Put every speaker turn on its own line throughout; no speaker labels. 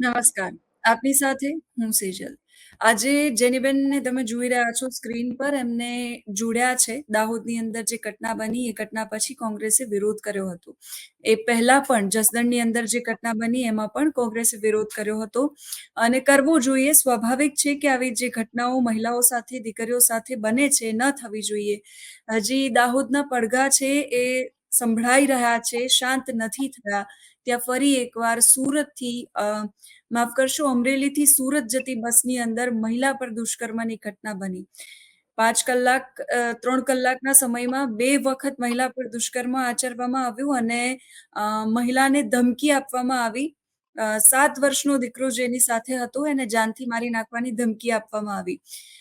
નમસ્કાર. આપની સાથે હું સેજલ. આજે જેનીબેનને તમે જોઈ રહ્યા છો સ્ક્રીન પર એમને જોડ્યા છે. દાહોદની અંદર જે ઘટના બની એ ઘટના પછી કોંગ્રેસે વિરોધ કર્યો હતો. એ પહેલા પણ જસદણની અંદર જે ઘટના બની એમાં પણ કોંગ્રેસે વિરોધ કર્યો હતો અને કરવો જોઈએ. સ્વાભાવિક છે કે આવી જે ઘટનાઓ મહિલાઓ સાથે, દીકરીઓ સાથે બને છે, ન થવી જોઈએ. હજી દાહોદના પડઘા છે એ સંભળાઈ રહ્યા છે, શાંત નથી થયા. ત્યાં ફરી એકવાર સુરતથી માફ કરશો અમરેલીથી સુરત જતી બસની અંદર મહિલા પર દુષ્કર્મની ઘટના બની. પાંચ કલાક 3 કલાકના સમયમાં બે વખત મહિલા પર દુષ્કર્મ આચરવામાં આવ્યું અને મહિલાને ધમકી આપવામાં આવી. 7 વર્ષનો દીકરો જેની સાથે હતો એને જાનથી મારી નાખવાની ધમકી આપવામાં આવી.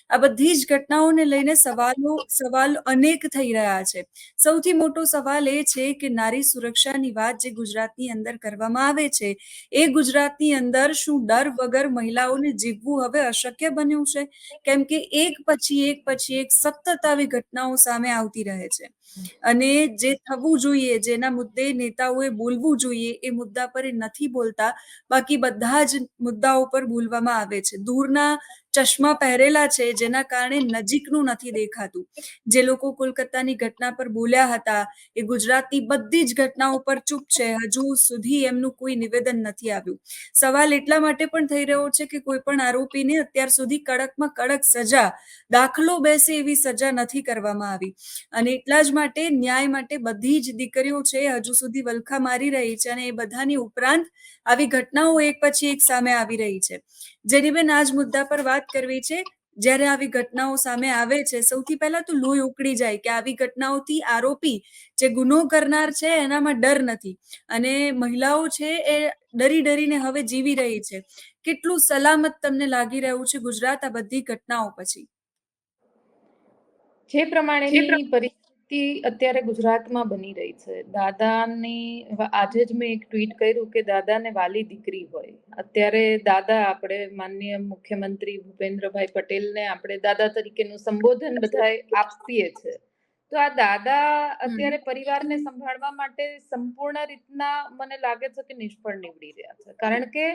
આ બધી જ ઘટનાઓને લઈને સવાલો સવાલ અનેક થઈ રહ્યા છે. સૌથી મોટો સવાલ એ છે કે નારી સુરક્ષાની વાત જે ગુજરાતની અંદર કરવામાં આવે છે, એ ગુજરાતની અંદર શું ડર વગર મહિલાઓને જીવવું હવે અશક્ય બન્યું છે? કેમ કે એક પછી એક પછી એક સતત આવી ઘટનાઓ સામે આવતી રહે છે અને જે થવું જોઈએ, જેના મુદ્દે નેતાઓએ બોલવું જોઈએ, એ મુદ્દા પર એ નથી બોલતા. બાકી બધા જ મુદ્દાઓ પર બોલવામાં આવે છે. દૂરના ચશ્મા પહેરેલા છે જેના કારણે નજીકનું નથી દેખાતું. જે લોકો કોલકાતાની ઘટના પર બોલ્યા હતા, એ ગુજરાતની બધી જ ઘટનાઓ પર ચૂપ છે. હજુ સુધી એમનું કોઈ નિવેદન નથી આવ્યું. સવાલ એટલા માટે પણ થઈ રહ્યો છે કે કોઈ પણ આરોપીને અત્યાર સુધી કડકમાં કડક સજા, દાખલો બેસે એવી સજા નથી કરવામાં આવી અને એટલા જ માટે ન્યાય માટે બધી જ દીકરીઓ છે હજુ સુધી વલખા મારી રહી છે અને એ બધાની ઉપરાંત આવી ઘટનાઓ એક પછી એક સામે આવી રહી છે. જેનીબેન બેન આજ મુદ્દા પર વાત કરવી છે. જ્યારે આવી ઘટનાઓ સામે આવે છે, સૌથી પહેલા તો લોહી ઉકળી જાય કે આવી ઘટનાઓથી આરોપી જે ગુનો કરનાર છે એનામાં ડર નથી અને મહિલાઓ છે એ ડરી ડરીને હવે જીવી રહી છે. કેટલું સલામત તમને લાગી રહ્યું છે ગુજરાત આ બધી ઘટનાઓ પછી?
જે પ્રમાણે પરિસ્થિતિ અત્યારે ગુજરાતમાં બની રહી છે. દાદાની આજે જ મેં એક ટ્વીટ કર્યું કે દાદાને વાલી દીકરી હોય. અત્યારે દાદા આપણે માનનીય મુખ્યમંત્રી ભૂપેન્દ્રભાઈ પટેલને આપણે દાદા તરીકેનું સંબોધન બધાએ આપીએ છે. તો આ દાદા અત્યારે પરિવારને સંભાળવા માટે સંપૂર્ણ રીતના મને લાગે છે કે નિષ્ફળ નીવડી રહ્યા છે. કારણ કે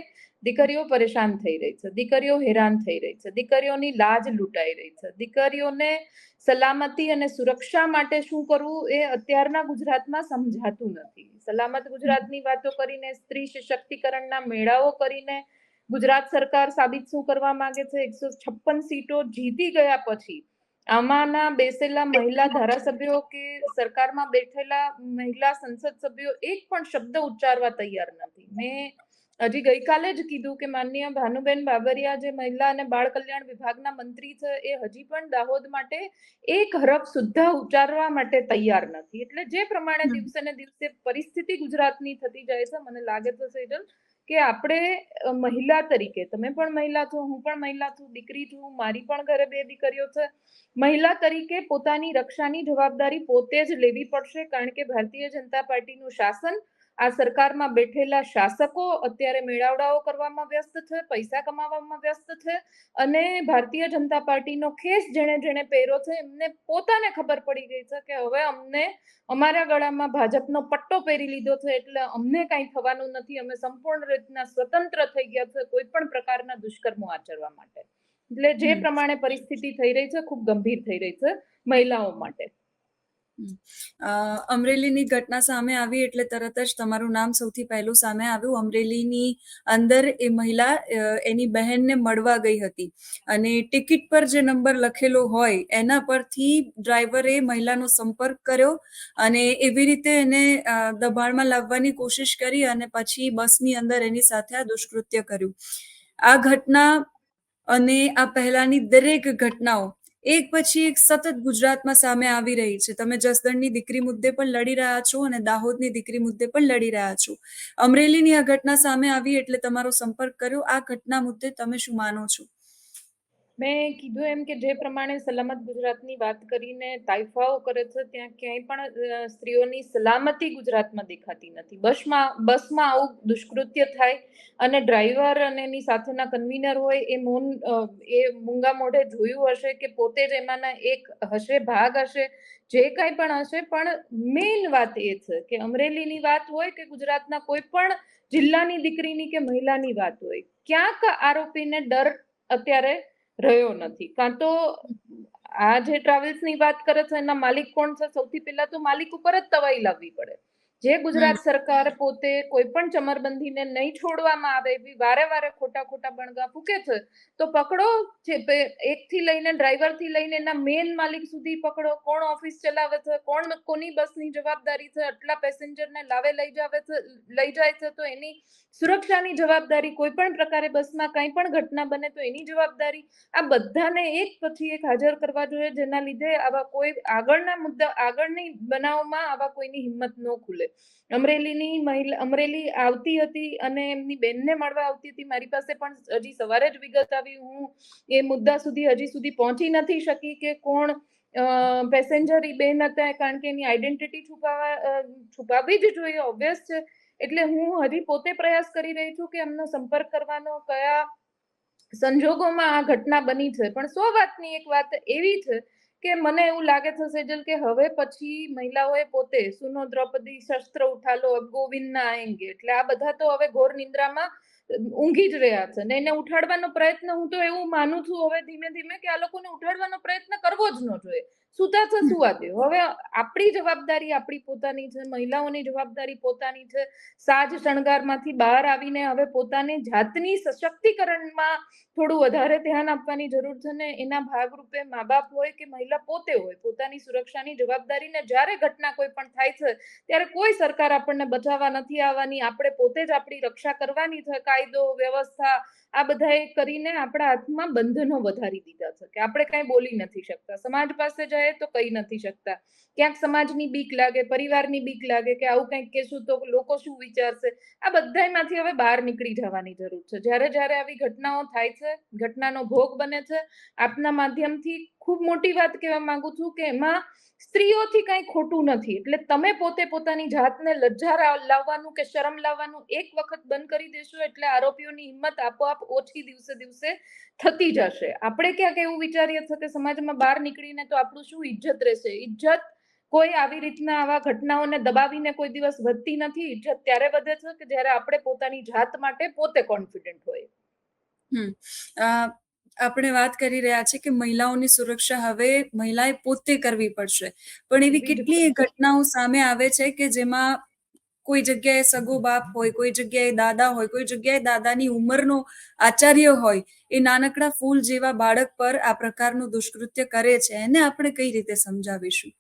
દીકરીઓ પરેશાન થઈ રહી છે, દીકરીઓ હેરાન થઈ રહી છે, દીકરીઓની લાજ લૂંટાઈ રહી છે, દીકરીઓને સલામતી અને સુરક્ષા માટે શું કરવું એ અત્યારના ગુજરાતમાં સમજાતું નથી. સલામત ગુજરાતની વાતો કરીને સ્ત્રી સશક્તિકરણના મેળાઓ કરીને ગુજરાત સરકાર સાબિત શું કરવા માંગે છે એકસો છપ્પન સીટો જીતી ગયા પછી આમાંના બેસેલા મહિલા ધારાસભ્યો કે સરકારમાં બેઠેલા મહિલા સંસદ સભ્યો એક પણ શબ્દ ઉચ્ચારવા તૈયાર નથી. મેં હજી ગઈકાલે જ કીધું કે માનનીય ભાનુબેન બાબરિયા જે મહિલા અને બાળ કલ્યાણ વિભાગના મંત્રી છે એ હજી પણ દાહોદ માટે એક હરફ સુદ્ધા ઉચ્ચારવા માટે તૈયાર નથી. એટલે જે પ્રમાણે દિવસે ને દિવસે પરિસ્થિતિ ગુજરાતની થતી જાય છે મને લાગે છે સેજલ કે આપણે મહિલા તરીકે તમે પણ મહિલા છો, હું પણ મહિલા છું, દીકરી છું, મારી પણ ઘરે બે દીકરીઓ છે. મહિલા તરીકે પોતાની રક્ષાની જવાબદારી પોતે જ લેવી પડશે કારણ કે ભારતીય જનતા પાર્ટીનું શાસન આ સરકારમાં બેઠેલા શાસકો અત્યારે મેળાવડાઓ કરવામાં વ્યસ્ત છે, પૈસા કમાવામાં વ્યસ્ત છે અને ભારતીય જનતા પાર્ટીનો ખેસ જેણે જેણે પહેર્યો છે એમને પોતાને ખબર પડી ગઈ છે કે હવે અમને અમારા ગળામાં ભાજપનો પટ્ટો પહેરી લીધો છે એટલે અમને કાંઈ થવાનું નથી અમે સંપૂર્ણ રીતના સ્વતંત્ર થઈ ગયા છે કોઈ પણ પ્રકારના દુષ્કર્મો આચરવા માટે. એટલે જે પ્રમાણે પરિસ્થિતિ થઈ રહી છે ખૂબ ગંભીર થઈ રહી છે મહિલાઓ માટે.
અમરેલીની ઘટના સામે આવી એટલે તરત જ તમારું નામ સૌથી પહેલું સામે આવ્યું. અમરેલીની અંદર એ મહિલા એની બહેનને મળવા ગઈ હતી અને ટિકિટ પર જે નંબર લખેલો હોય, એના પરથી ડ્રાઈવરે મહિલાનો સંપર્ક કર્યો અને એવી રીતે એને દબાણમાં લાવવાની કોશિશ કરી અને પછી બસની અંદર એની સાથે આ દુષ્કૃત્ય કર્યું. આ ઘટના અને આ પહેલાની દરેક ઘટનાઓ એક પછી એક સતત ગુજરાતમાં સામે આવી રહી છે. તમે જસદણની દીકરી મુદ્દે પણ લડી રહ્યા છો અને દાહોદની દીકરી મુદ્દે પણ લડી રહ્યા છો. અમરેલીની આ ઘટના સામે આવી એટલે તમારો સંપર્ક કર્યો. આ ઘટના મુદ્દે તમે શું માનો છો?
મેં કીધું એમ કે જે પ્રમાણે સલામત ગુજરાતની વાત કરીને તાઇફાઓ કરે છે, ત્યાં ક્યાંય પણ સ્ત્રીઓની સલામતી ગુજરાતમાં દેખાતી નથી. બસમાં બસમાં આવું દુષ્કૃત્ય થાય અને ડ્રાઈવર અને એની સાથેના કન્વીનર હોય, એ મૌન એ મૂંગા મોઢે જોયું હશે કે પોતે જ એમાંના એક હશે, ભાગ હશે, જે કાંઈ પણ હશે, પણ મેઇન વાત એ છે કે અમરેલીની વાત હોય કે ગુજરાતના કોઈ પણ જિલ્લાની દીકરીની કે મહિલાની વાત હોય, ક્યાંક આરોપીને ડર અત્યારે રહ્યો નથી. કાં તો આ જે ટ્રાવેલ્સની વાત કરે છે, એના માલિક કોણ છે? સૌથી પહેલા તો માલિક ઉપર જ તવાઈ લાવવી પડે. જે ગુજરાત સરકાર પોતે કોઈ પણ ચમરબંધીને નહીં છોડવામાં આવે એવી વારે વારે ખોટા ખોટા બણગા ફૂકે છે તો પકડો છે એક થી લઈને ડ્રાઈવરથી લઈને એના મેન માલિક સુધી પકડો. કોણ ઓફિસ ચલાવે છે કોણ કોની બસની જવાબદારી છે આટલા પેસેન્જરને લાવે લઈ જાવે છે લઈ જાય છે તો એની સુરક્ષાની જવાબદારી કોઈ પણ પ્રકારે બસમાં કંઈ પણ ઘટના બને તો એની જવાબદારી. આ બધાને એક પછી એક હાજર કરવા જોઈએ જેના લીધે આવા કોઈ આગળના મુદ્દા આગળની બનાવમાં આવા કોઈની હિંમત ન ખુલે. અમરેલીની મહિલા, અમરેલી આવતી હતી અને એમની બેનને મળવા આવતી હતી. મારી પાસે પણ હજી સવારે જ વિગત આવી. હું એ મુદ્દા સુધી, હજી સુધી પહોંચી નથી શકી કે કોણ પેસેન્જર ઈ બેન હતા, કારણ કે એની આઈડેન્ટિટી છુપાવવા છુપાવી જ જોઈએ ઓબ્વિયસ છે. એટલે હું હજી પોતે પ્રયાસ કરી રહી છું કે એમનો સંપર્ક કરવાનો, કયા સંજોગોમાં આ ઘટના બની છે. પણ સો વાતની એક વાત એવી છે કે મને એવું લાગે છે સેજલ કે હવે પછી મહિલાઓએ પોતે સુનો દ્રૌપદી શસ્ત્ર ઉઠાલો, અબ ગોવિંદ ના આએંગે એટલે આ બધા તો હવે ઘોર નિંદ્રામાં ઊંઘી જ રહ્યા છે. ને એને ઉઠાડવાનો પ્રયત્ન હું તો એવું માનું છું હવે ધીમે ધીમે કે આ લોકોને ઉઠાડવાનો પ્રયત્ન કરવો જ ન જોઈએ. સુતા છે સુવા દે. હવે આપણી જવાબદારી આપણી પોતાની છે, મહિલાઓની જવાબદારી પોતાની છે. સાજ શણગારમાંથી બહાર આવીને હવે પોતાને જાતની સશક્તિકરણમાં થોડું વધારે ધ્યાન આપવાની જરૂર છે ને એના ભાગરૂપે મા બાપ હોય કે મહિલા પોતે હોય, પોતાની સુરક્ષાની જવાબદારીને જ્યારે ઘટના કોઈ પણ થાય છે, ત્યારે કોઈ સરકાર આપણને બચાવવા નથી આવવાની. આપણે પોતે જ આપણી રક્ષા કરવાની છે, કાયદો, વ્યવસ્થા, આ બધાએ કરીને આપણા હાથમાં બંધનો વધારી દીધા છે, કે આપણે કઈ બોલી નથી શકતા. સમાજ પાસે જાય તો કહી નથી શકતા. ક્યાંક સમાજની બીક લાગે, પરિવારની બીક લાગે કે આવું કંઈક કહેશું તો લોકો શું વિચારશે? આ બધામાંથી હવે બહાર નીકળી જવાની જરૂર છે. જ્યારે જ્યારે આવી ઘટનાઓ થાય છે, ઘટનાનો ભોગ બને છે, આપના માધ્યમથી ખૂબ મોટી વાત કહેવા માંગુ છું કે એમાં સ્ત્રીઓથી કંઈ ખોટું નથી. એટલે તમે પોતે પોતાની જાતને લજ્જા લાવવાનું કે શરમ લાવવાનું એક વખત બંધ કરી દેશો એટલે આરોપીઓની હિંમત આપોઆપ ઓછી દિવસે દિવસે થતી જશે. આપણે ક્યાંક એવું વિચારીએ છીએ કે સમાજમાં બહાર નીકળીને તો આપણું શું ઇજ્જત રહેશે? ઇજ્જત કોઈ આવી રીતના આવા ઘટનાઓને દબાવીને કોઈ દિવસ વધતી નથી. ઇજ્જત ત્યારે વધે છે કે જ્યારે આપણે પોતાની જાત માટે પોતે કોન્ફિડન્ટ હોય
આપણે વાત કરી રહ્યા છીએ કે મહિલાઓની સુરક્ષા હવે મહિલાએ પોતે કરવી પડશે પણ એવી. કેટલી ઘટનાઓ સામે આવે છે કે જેમાં કોઈ જગ્યાએ સગો બાપ હોય કોઈ જગ્યાએ દાદા હોય કોઈ જગ્યાએ દાદાની ઉંમરનો આચાર્ય હોય એ નાનકડા ફૂલ જેવા બાળક પર આ પ્રકારનું દુષ્કૃત્ય કરે છે એને આપણે કઈ રીતે સમજાવીશું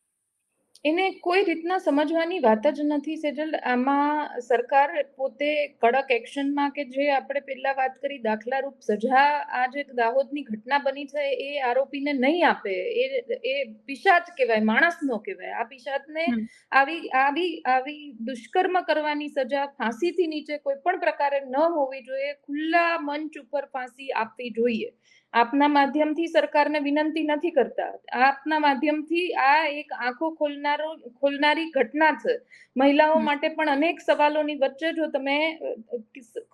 એને કોઈ રીતના સમજવાની વાત જ નથી સેજલ. આમાં સરકાર પોતે કડક એક્શનમાં કે જે આપણે પહેલા વાત કરી દાખલારૂપ સજા આ જે દાહોદની ઘટના બની છે એ આરોપીને નહીં આપે. એ એ પિશાચ કહેવાય માણસ નો કહેવાય. આ પિશાચને આવી આવી આવી દુષ્કર્મ કરવાની સજા ફાંસીથી નીચે કોઈ પણ પ્રકારે ન હોવી જોઈએ. ખુલ્લા મંચ ઉપર ફાંસી આપવી જોઈએ. આપના માધ્યમથી સરકારને વિનંતી નથી કરતા. આપના માધ્યમથી આ એક આંખો ખોલનારો ખોલનારી ઘટના છે. મહિલાઓ માટે પણ અનેક સવાલોની વચ્ચે જો તમે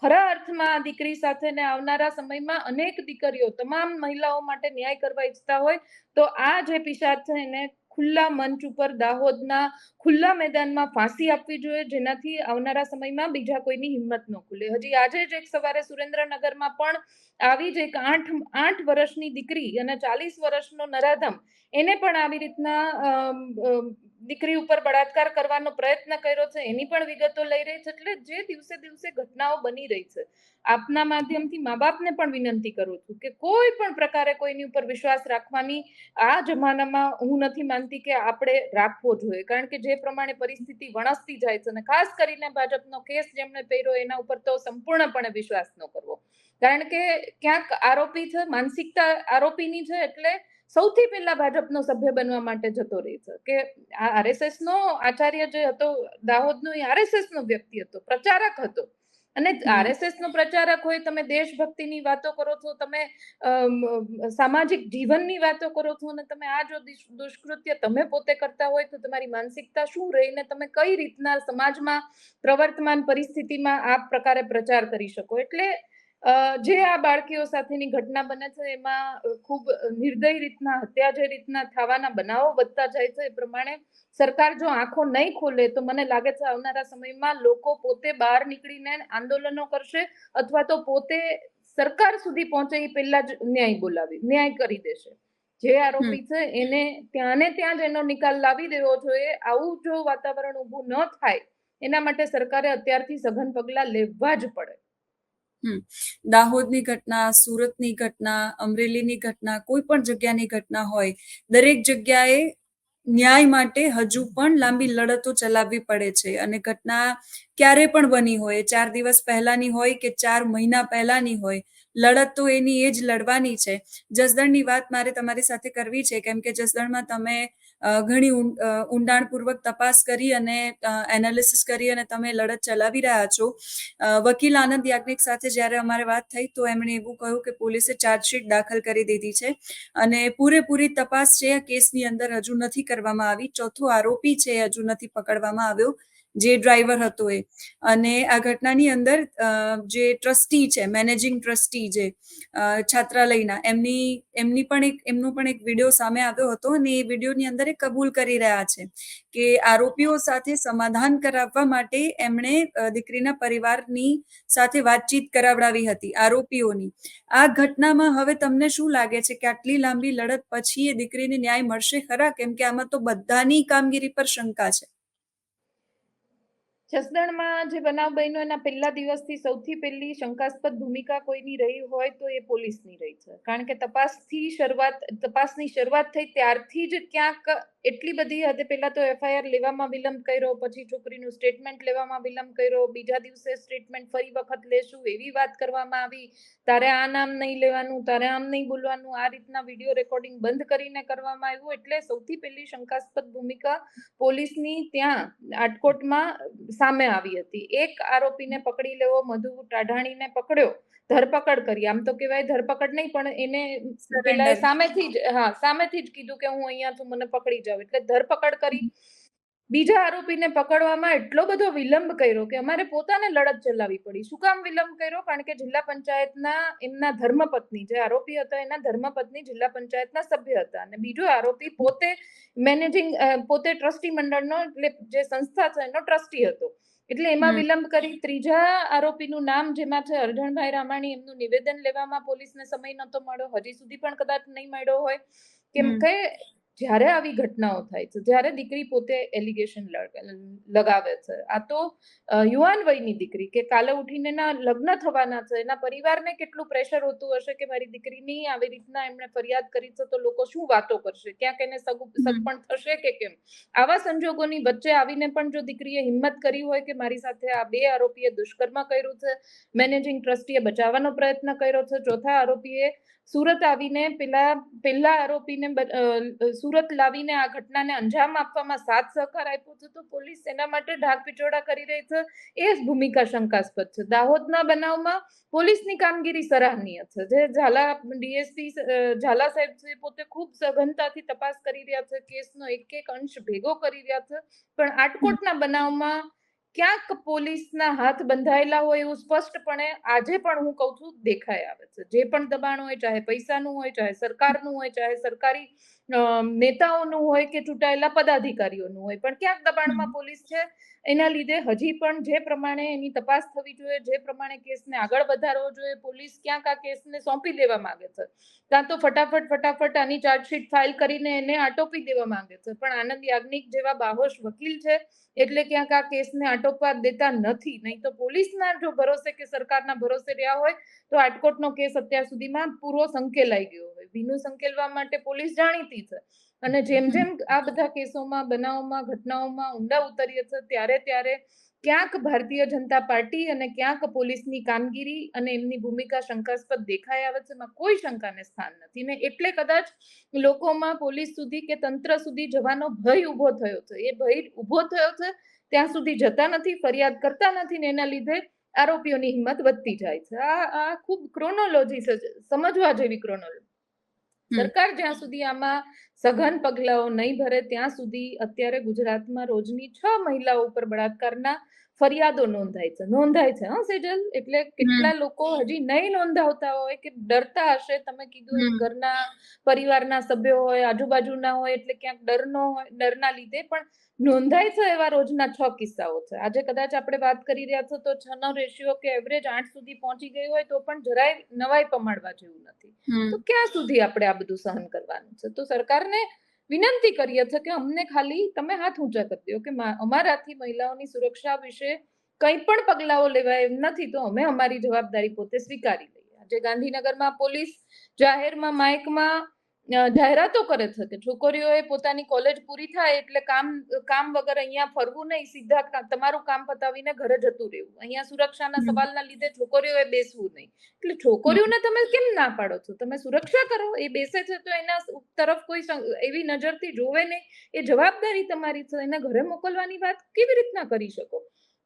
ખરા અર્થમાં આ દીકરી સાથે ને આવનારા સમયમાં અનેક દીકરીઓ તમામ મહિલાઓ માટે ન્યાય કરવા ઈચ્છતા હોય તો આ જે પિશાચ છે એને ખુલ્લા મંચ ઉપર દાહોદના ખુલ્લા મેદાનમાં ફાંસી આપવી જોઈએ, જેનાથી આવનારા સમયમાં બીજા કોઈની હિંમત ન ખુલે. હજી આજે જ એક સવારે સુરેન્દ્રનગરમાં પણ આવી જ એક આઠ આઠ વર્ષની દીકરી અને ચાલીસ વર્ષનો નરાધમ, એને પણ આવી રીતના દીકરી ઉપર બળાત્કાર કરવાનો પ્રયત્ન કર્યો છે, એની પણ વિગતો લઈ રહી છે, એટલે જે દિવસે દિવસે ઘટનાઓ બની રહી છે, આપના માધ્યમથી મા બાપને પણ વિનંતી કરું છું કે કોઈ પણ પ્રકારે કોઈની ઉપર વિશ્વાસ રાખવાની આ જમાનામાં હું નથી માનતી કે આપણે રાખવો જોઈએ, કારણ કે જે પ્રમાણે પરિસ્થિતિ વણસતી જાય છે અને ખાસ કરીને ભાજપનો કેસ જેમણે પહેર્યો એના ઉપર તો સંપૂર્ણપણે વિશ્વાસ ન કરવો, કારણ કે ક્યાંક આરોપી છે, માનસિકતા આરોપીની છે, એટલે સૌથી પહેલા ભાજપનો સભ્ય બનવા માટે જતો રહે છે. કે આ આરએસએસ નો આચાર્ય જે હતો દાહોદનો એ આરએસએસ નો વ્યક્તિ હતો પ્રચારક હતો. અને. આરએસએસ નો પ્રચારક હોય તમે દેશભક્તિની વાતો કરો છો તમે સામાજિક જીવનની વાતો કરો છો અને તમે આ જો દુષ્કૃત્ય તમે પોતે કરતા હોય તો તમારી માનસિકતા શું રહીને તમે કઈ રીતના સમાજમાં પ્રવર્તમાન પરિસ્થિતિમાં આ પ્રકારે પ્રચાર કરી શકો? એટલે જે આ બાળકીઓ સાથેની ઘટના બને છે એમાં ખૂબ નિર્દય રીતના હત્યા જે રીતના થવાના બનાવો વધતા જાય છે. એ પ્રમાણે સરકાર જો આંખો નહીં ખોલે તો મને લાગે છે આવનારા સમયમાં લોકો પોતે બહાર નીકળીને આંદોલનો કરશે અથવા તો પોતે સરકાર સુધી પહોંચે એ પહેલા જ ન્યાય બોલાવી ન્યાય કરી દેશે. જે આરોપી છે એને ત્યાં ને ત્યાં જ એનો નિકાલ લાવી દેવો જોઈએ. આવું જો વાતાવરણ ઊભું ન થાય એના માટે સરકારે અત્યારથી સઘન પગલાં લેવા જ પડે.
દાહોદની ઘટના, સુરતની ઘટના, અમરેલીની ઘટના, કોઈ પણ જગ્યાની ઘટના હોય, દરેક જગ્યાએ ન્યાય માટે હજુ પણ લાંબી લડતો ચલાવવી પડે છે. અને ઘટના ક્યારે પણ બની હોય, ચાર દિવસ પહેલાની હોય કે ચાર મહિના પહેલાની હોય, લડત તો એની એ જ લડવાની છે. જસદણની વાત મારે તમારી સાથે કરવી છે, કેમ કે જસદણમાં તમે ઘણી ઊંડાણપૂર્વક તપાસ કરી અને એનાલિસિસ કરી અને તમે લડત ચલાવી રહ્યા છો. વકીલ આનંદ યાજ્ઞિક સાથે જ્યારે અમારે વાત થઈ તો એમણે એવું કહ્યું કે પોલીસે ચાર્જશીટ દાખલ કરી દીધી છે અને પૂરેપૂરી તપાસ છે આ કેસની અંદર હજુ નથી કરવામાં આવી. ચોથો આરોપી છે હજુ નથી પકડવામાં આવ્યો. જે ડ્રાઈવર હતો એ. અને આ ઘટનાની અંદર જે ટ્રસ્ટી છે, મેનેજિંગ ટ્રસ્ટી જે છાત્રાલયના, એમની એમની પણ એક, એમનો પણ એક વીડિયો સામે આવ્યો હતો અને એ વિડીયોની અંદર એ કબૂલ કરી રહ્યા છે કે આરોપીઓ સાથે સમાધાન કરાવવા માટે એમણે દીકરીના પરિવારની સાથે વાતચીત કરાવડાવી હતી, આરોપીઓની. આ ઘટનામાં હવે તમને શું લાગે છે કે આટલી લાંબી લડત પછી એ દીકરીને ન્યાય મળશે ખરા? કેમ કે આમાં તો બધાની કામગીરી પર શંકા છે.
જસદણમાં જે બનાવ બન્યો એના પહેલા દિવસથી સૌથી પહેલી શંકાસ્પદ ભૂમિકા કોઈની રહી હોય તો એ પોલીસની રહી છે. કારણ કે તપાસથી શરૂઆત, તપાસની શરૂઆત થઈ ત્યારથી જ ક્યાંક એટલી બધી હદે પહેલા તો એફઆઈઆર લેવામાં વિલંબ કર્યો પછી છોકરીનું સ્ટેટમેન્ટ લેવામાં વિલંબ કર્યો બીજા દિવસે સ્ટેટમેન્ટ ફરી વખત લેશું એવી વાત કરવામાં આવી. તારે આ નામ નહીં લેવાનું તારે આમ નહીં બોલવાનું. આ રીતના વીડિયો રેકોર્ડિંગ બંધ કરીને કરવામાં આવ્યું. એટલે સૌથી પહેલી શંકાસ્પદ ભૂમિકા પોલીસની ત્યાં આટકોટમાં સામે આવી હતી. એક આરોપીને પકડી લેવો મધુ ટાઢાણીને પકડ્યો ધરપકડ કરી. આમ તો કહેવાય ધરપકડ નહીં પણ એને સામેથી જ હા સામેથી જ કીધું કે હું અહીંયા છું મને પકડી જાવ એટલે ધરપકડ કરી બીજા આરોપીને પકડવામાં એટલો બધો વિલંબ કર્યો કે અમારે પોતાને લડત ચલાવવી પડી. શું કામ વિલંબ કર્યો? કારણ કે જિલ્લા પંચાયતના એમના ધર્મપત્ની જે આરોપી હતા એના ધર્મપત્ની જિલ્લા પંચાયતના સભ્ય હતા. અને બીજો આરોપી પોતે મેનેજિંગ પોતે ટ્રસ્ટી મંડળનો એટલે જે સંસ્થા છે એનો ટ્રસ્ટી હતો. એટલે એમાં વિલંબ કરી ત્રીજા આરોપીનું નામ જેમાં છે અરજણભાઈ રામાણી એમનું નિવેદન લેવામાં પોલીસને સમય નતો મળ્યો. હજી સુધી પણ કદાચ નહીં મળ્યો હોય. કેમ કે જ્યારે આવી ઘટનાઓ થાય છે જ્યારે દીકરી પોતે એલિગેશન લગાવે છે. આ તો યુવાન વયની દીકરી કે કાલે ઉઠીને ના લગ્ન થવાના છે એના પરિવારને કેટલું પ્રેશર હોતું હશે કે મારી દીકરીની આવી રીતના એમણે ફરિયાદ કરી છે તો લોકો શું વાતો કરશે? ક્યાંક એને. સગપણ થશે કે કેમ? આવા સંજોગોની વચ્ચે આવીને પણ જો દીકરીએ હિંમત કરી હોય કે મારી સાથે આ બે આરોપીએ દુષ્કર્મ કર્યું છે મેનેજિંગ ટ્રસ્ટીએ બચાવવાનો પ્રયત્ન કર્યો છે ચોથા આરોપીએ સુરત આવીને પેલા પહેલા આરોપીને સુરત લાવીને આ ઘટનાને અંજામ આપવામાં સાથ સહકાર આપ્યો છે, તો પોલીસ એના માટે ઢાક પિછોડા કરી રહી છે. એ જ ભૂમિકા શંકાસ્પદ છે. દાહોદના બનાવમાં પોલીસની કામગીરી સરાહનીય છે. જે ઝાલા ડીએસપી ઝાલા સાહેબ છે પોતે ખૂબ સઘનતાથી તપાસ કરી રહ્યા છે. કેસનો એક એક અંશ ભેગો કરી રહ્યા છે. પણ આટકોટના બનાવમાં ક્યાંક પોલીસના હાથ બંધાયેલા હોય એવું સ્પષ્ટપણે આજે પણ હું કહું છું દેખાઈ આવે છે. જે પણ દબાણ હોય, ચાહે પૈસાનું હોય, ચાહે સરકારનું હોય, ચાહે સરકારી નેતાઓનું હોય કે ચૂંટાયેલા પદાધિકારીઓનું હોય. પણ ક્યાંક દબાણમાં પોલીસ છે એના લીધે હજી પણ જે પ્રમાણે એની તપાસ થવી જોઈએ જે પ્રમાણે કેસને આગળ વધારવો જોઈએ પોલીસ ક્યાંક આ કેસને સોંપી દેવા માંગે છે. કાં તો ફટાફટ ફટાફટ આની ચાર્જશીટ ફાઇલ કરીને એને આટોપી દેવા માંગે છે. પણ આનંદ યાજ્ઞિક જેવા બાહોશ વકીલ છે એટલે ક્યાંક આ કેસને આટોપવા દેતા નથી. નહીં તો પોલીસના જો ભરોસે કે સરકારના ભરોસે રહ્યા હોય તો આટકોટનો કેસ અત્યાર સુધીમાં પૂરો સંકેલાઈ ગયો ભીનું સંકેલવા માટે પોલીસ જાણીતી છે. અને જેમ જેમ આ બધા કેસોમાં બનાવોમાં ઘટનાઓમાં ઊંડા ઉતરીએ છે ત્યારે ત્યારે ક્યાંક ભારતીય જનતા પાર્ટી અને ક્યાંક પોલીસની કામગીરી અને એમની ભૂમિકા શંકાસ્પદ દેખાઈ આવે છે એમાં કોઈ શંકાને સ્થાન નથી. ને એટલે કદાચ લોકોમાં પોલીસ સુધી કે તંત્ર સુધી જવાનો ભય ઊભો થયો છે. એ ભય ઊભો થયો છે ત્યાં સુધી જતા નથી ફરિયાદ કરતા નથી ને એના લીધે આરોપીઓની હિંમત વધતી જાય છે. આ આ ખૂબ ક્રોનોલોજી સમજવા જેવી ક્રોનોલોજી. સરકાર જ્યાં સુધી આમાં સઘન પગલાઓ નહીં ભરે, ત્યાં સુધી અત્યારે ગુજરાતમાં રોજની છ મહિલાઓ ઉપર બળાત્કારના ફરિયાદો નોંધાય છે. નોંધાય છે હા સેજલ? એટલે કેટલા લોકો હજી નહીં નોંધાવતા હોય કે ડરતા હશે? તમે કીધું. ઘરના પરિવારના સભ્યો હોય આજુબાજુના હોય એટલે ક્યાંક ડરનો હોય ડરના લીધે પણ નોંધાય છે એવા રોજના છ કિસ્સાઓ છે. આજે કદાચ આપણે વાત કરી રહ્યા છો તો છ નો રેશિયો કે એવરેજ આઠ સુધી પહોંચી ગઈ હોય તો પણ જરાય નવાઈ પમાડવા જેવું નથી. તો ક્યાં સુધી આપણે આ બધું સહન કરવાનું છે? તો સરકારને વિનંતી કરીએ છીએ કે અમને ખાલી તમે હાથ ઊંચા કરી દો કે અમારાથી મહિલાઓની સુરક્ષા વિશે કંઈ પણ પગલાઓ લેવાય એમ નથી, તો અમે અમારી જવાબદારી પોતે સ્વીકારી લઈએ. આજે ગાંધીનગરમાં પોલીસ જાહેરમાં માઇકમાં જાહેરાતો કરે છે કે છોકરીઓએ પોતાની કોલેજ પૂરી થાય એટલે કામ કામ વગર અહીંયા ફરવું નહીં સીધા તમારું કામ પતાવીને ઘરે જતું રહેવું. અહીંયા સુરક્ષાના સવાલના લીધે છોકરીઓએ બેસવું નહીં. એટલે છોકરીઓને તમે કેમ ના પાડો છો? તમે સુરક્ષા કરો. એ બેસે છે તો એના તરફ કોઈ એવી નજરથી જોવે નહીં. એ જવાબદારી તમારી છે. એને ઘરે મોકલવાની વાત કેવી રીતના કરી શકો?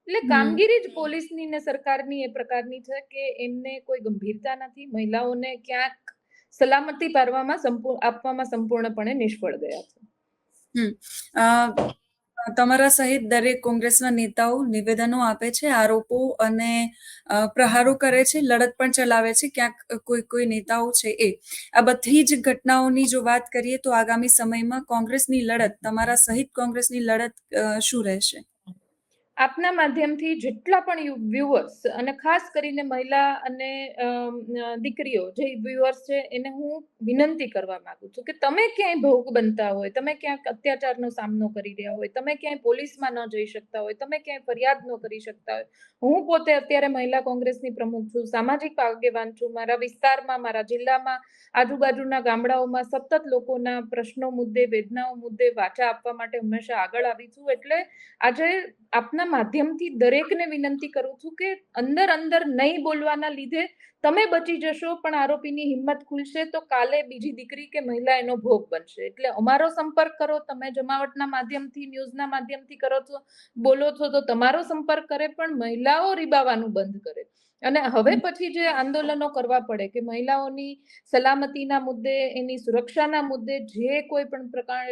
એટલે કામગીરી જ પોલીસની ને સરકારની એ પ્રકારની છે કે એમને કોઈ ગંભીરતા નથી. મહિલાઓને ક્યાંક સલામતી પારવામાં સંપૂર્ણ, આપવામાં સંપૂર્ણપણે નિષ્ફળ ગયા છે.
તમારા સહિત દરેક કોંગ્રેસના નેતાઓ નિવેદનો આપે છે, આરોપો અને પ્રહારો કરે છે, લડત પણ ચલાવે છે, ક્યાંક કોઈ કોઈ નેતાઓ છે એ. આ બધી જ ઘટનાઓની જો વાત કરીએ તો આગામી સમયમાં કોંગ્રેસની લડત, તમારા સહિત કોંગ્રેસની લડત શું રહેશે?
આપના માધ્યમથી જેટલા પણ વ્યુઅર્સ અને ખાસ કરીને મહિલા અને દીકરીઓ, જે વ્યુઅર્સ છે, એને હું વિનંતી કરવા માંગુ છું કે તમે ક્યાંય ભોગ બનતા હોય, તમે ક્યાંક અત્યાચારનો સામનો કરી રહ્યા હોય, તમે ક્યાંય પોલીસમાં ન જઈ શકતા હોય, તમે ક્યાંય ફરિયાદ ન કરી શકતા હોય, હું પોતે અત્યારે મહિલા કોંગ્રેસની પ્રમુખ છું, સામાજિક આગેવાન છું, મારા વિસ્તારમાં, મારા જિલ્લામાં, આજુબાજુના ગામડાઓમાં સતત લોકોના પ્રશ્નો મુદ્દે, વેદનાઓ મુદ્દે વાચા આપવા માટે હંમેશા આગળ આવી છું, એટલે આજે આપના માધ્યમથી દરેકને વિનંતી કરું છું કે અંદર અંદર નહીં બોલવાના લીધે તમે બચી જશો, પણ આરોપીની હિંમત ખુલશે તો કાલે બીજી દીકરી કે મહિલા એનો ભોગ બનશે. એટલે અમારો સંપર્ક કરો, તમે જમાવટના માધ્યમથી, ન્યૂઝના માધ્યમથી કરો છો, બોલો છો તો તમારો સંપર્ક કરે, પણ મહિલાઓ રીબાવાનું બંધ કરે. અને હવે પછી જે આંદોલનો કરવા પડે કે મહિલાઓની સલામતીના મુદ્દે એની સુરક્ષાના મુદ્દે જે કોઈ પણ પ્રકાર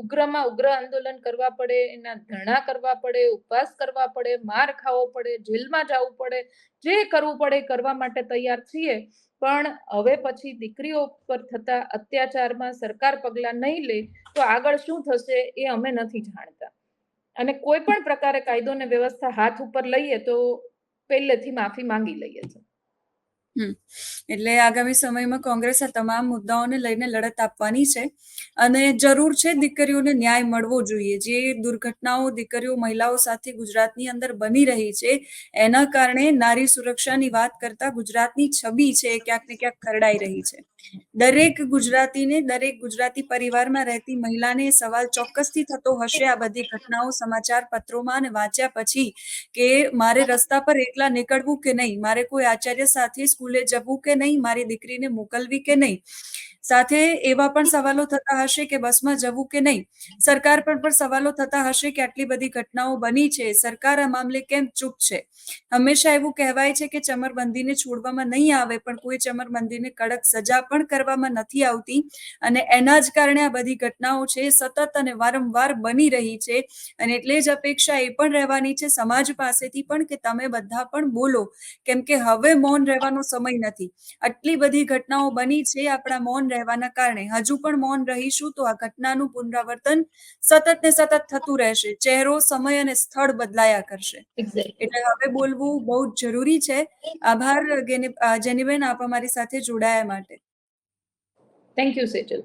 ઉગ્રમાં ઉગ્ર આંદોલન કરવા પડે એના ધરણા કરવા પડે ઉપવાસ કરવા પડે માર ખાવો પડે જેલમાં જવું પડે જે કરવું પડે કરવા માટે તૈયાર છીએ. પણ હવે પછી દીકરીઓ પર થતા અત્યાચારમાં સરકાર પગલાં નહીં લે તો આગળ શું થશે એ અમે નથી જાણતા. અને કોઈ પણ પ્રકારે કાયદો ને વ્યવસ્થા હાથ ઉપર લઈએ તો પહેલેથી માફી માંગી લઈએ છીએ.
એટલે આગામી સમયમાં કોંગ્રેસ આ તમામ મુદ્દાઓને લઈને લડત આપવાની છે અને જરૂર છે દીકરીઓને ન્યાય મળવો જોઈએ. જે દુર્ઘટનાઓ દીકરીઓ, મહિલાઓ સાથે ગુજરાતની અંદર બની રહી છે, એના કારણે નારી સુરક્ષાની વાત કરતા ગુજરાતની છબી છે ક્યાંક ને ક્યાંક ખરડાઈ રહી છે. દરેક ગુજરાતીને, દરેક ગુજરાતી પરિવારમાં રહેતી મહિલાને સવાલ ચોક્કસથી થતો હશે. આ બધી ઘટનાઓ સમાચાર પત્રોમાં અને વાંચ્યા પછી કે મારે રસ્તા પર એકલા નીકળવું કે નહીં? મારે કોઈ આચાર્ય સાથે સ્કૂલે જવું કે નહીં? મારી દીકરીને મોકલવી કે નહીં? સાથે એવા પણ સવાલો થતા હશે કે બસમાં જવું કે નહીં? સરકાર પર પણ સવાલો થતા હશે કે આટલી બધી ઘટનાઓ બની છે? સરકાર આ મામલે કેમ ચૂપ છે? હંમેશા એવું કહેવાય છે કે ચમરબંધીને છોડવામાં નહીં આવે, પણ કોઈ ચમરબંધીને કડક સજા પણ કરવામાં નથી આવતી. અને એના જ કારણે આ બધી ઘટનાઓ છે, સતત અને વારંવાર બની રહી છે. અને એટલે જ અપેક્ષા એ પણ રહેવાની છે સમાજ પાસેથી પણ કે તમે બધા પણ બોલો. કેમ કે હવે મૌન રહેવાનો સમય નથી. આટલી બધી ઘટનાઓ બની છે, આપણા મૌન રહેવાના કારણે હજુ પણ મૌન રહીશું તો આ ઘટનાનું પુનરાવર્તન સતત ને સતત થતું રહેશે. ચહેરો સમય અને સ્થળ બદલાયા કરશે. એટલે હવે બોલવું બહુ જ જરૂરી છે. આભાર જેનીબેન આપ અમારી સાથે જોડાયા માટે.
Thank you Sejal.